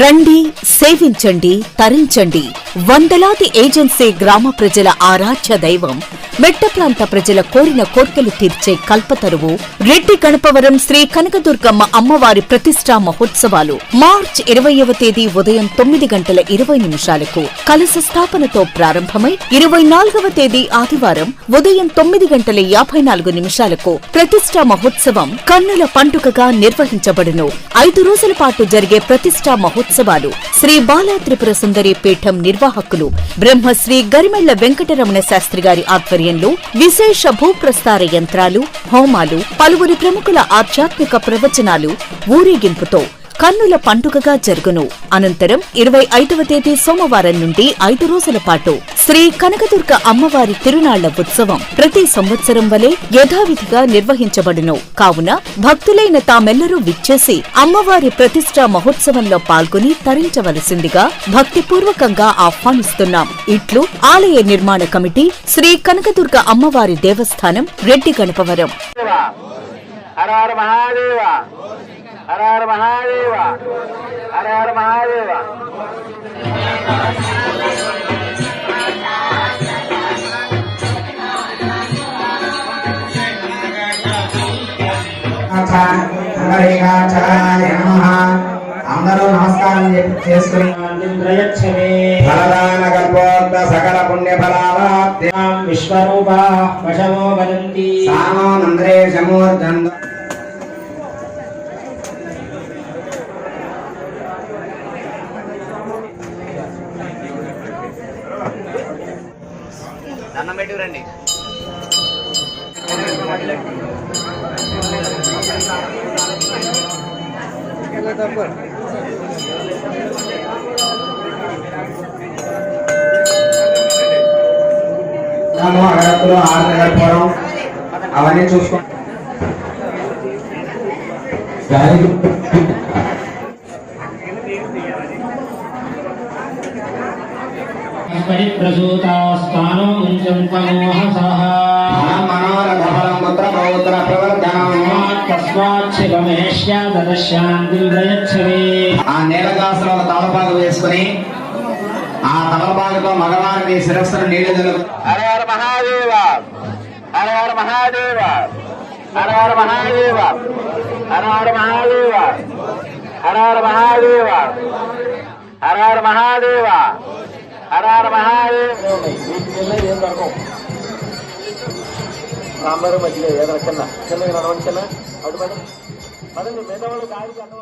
రండి సేవించండి తరించండి. వందలాది ఏజెన్సీ గ్రామ ప్రజల ఆరాధ్య దైవం మెట్ట ప్రాంత ప్రజల కోరిన కోర్కెలు తీర్చే కల్పతరువు రెడ్డి గణపవరం శ్రీ కనకదుర్గమ్మ అమ్మవారి ప్రతిష్టా మహోత్సవాలు మార్చ్ ఇరవయవ తేదీ ఉదయం తొమ్మిది గంటల ఇరవై నిమిషాలకు కలశ స్థాపనతో ప్రారంభమై ఇరవై నాలుగవ తేదీ ఆదివారం ఉదయం తొమ్మిది గంటల యాభై నాలుగు నిమిషాలకు ప్రతిష్టా మహోత్సవం కన్నుల పండుగగా నిర్వహించబడును. ఐదు రోజుల పాటు జరిగే ప్రతిష్టా మహోత్సవాలు శ్రీ బాలా త్రిపుర సుందరి పీఠం నిర్వాహకులు బ్రహ్మశ్రీ గరిమెళ్ళ వెంకటరమణ శాస్త్రి గారి ఆధ్వర్యంలో విశేష భూప్రస్తార యంత్రాలు హోమాలు పలువురి ప్రముఖుల ఆధ్యాత్మిక ప్రవచనాలు ఊరేగింపుతో కన్నుల పండుగగా జరుగును. అనంతరం ఇరవై ఐదవ తేదీ సోమవారం నుండి ఐదు రోజుల పాటు శ్రీ కనకదుర్గ అమ్మవారి తిరునాళ్ళ ఉత్సవం ప్రతి సంవత్సరం వలె యథావిధిగా నిర్వహించబడును. కావున భక్తులైన తామెల్లరూ విచ్చేసి అమ్మవారి ప్రతిష్టా మహోత్సవంలో పాల్గొని తరించవలసిందిగా భక్తిపూర్వకంగా ఆహ్వానిస్తున్నాం. ఇట్లు ఆలయ నిర్మాణ కమిటీ శ్రీ కనకదుర్గ అమ్మవారి దేవస్థానం రెడ్డి గణపవరం. హర హర మహాదేవ. హర హర మహాదేవ. హర హర మహాదేవ అందరూ నమస్కారం చెప్పి- సకల పుణ్య ఫలావాప్తి విశ్వరూపా వశమో వదంతి సామో నంద్రేశమూర్ధన్ దండం పెట్టి రండి. నమో అగరత్తులు అవన్నీ కల్పడం అవన్నీ చూసుకో పరిప్రసూతాస్తానో ముంచం పమోహసః మనోరథ ఫలం పుత్ర పౌత్ర ప్రవర్ధనం తస్మాచ్చిరమేష్యాదశాంతింద్రయచ్చమే ఆ నీలగాసులో ఒక తమలపాకు వేసుకుని ఆ తమలపాకుతో మగవారికి శిరస్సును నీళ్ళు జరుగు హర హర మహాదేవ! హర హర మహాదేవ! హర హర మహాదేవ! హర హర మహాదేవ! హర హర మహాదేవ! హర హర మహాదేవ! హర హర మహాదేవ సాంబారు మధ్యలో ఏదైనా చిన్న చిన్నగా నడవండి చిన్న? అటు మేడం. పదండి మిగతా వాళ్ళు దారికి అర్థం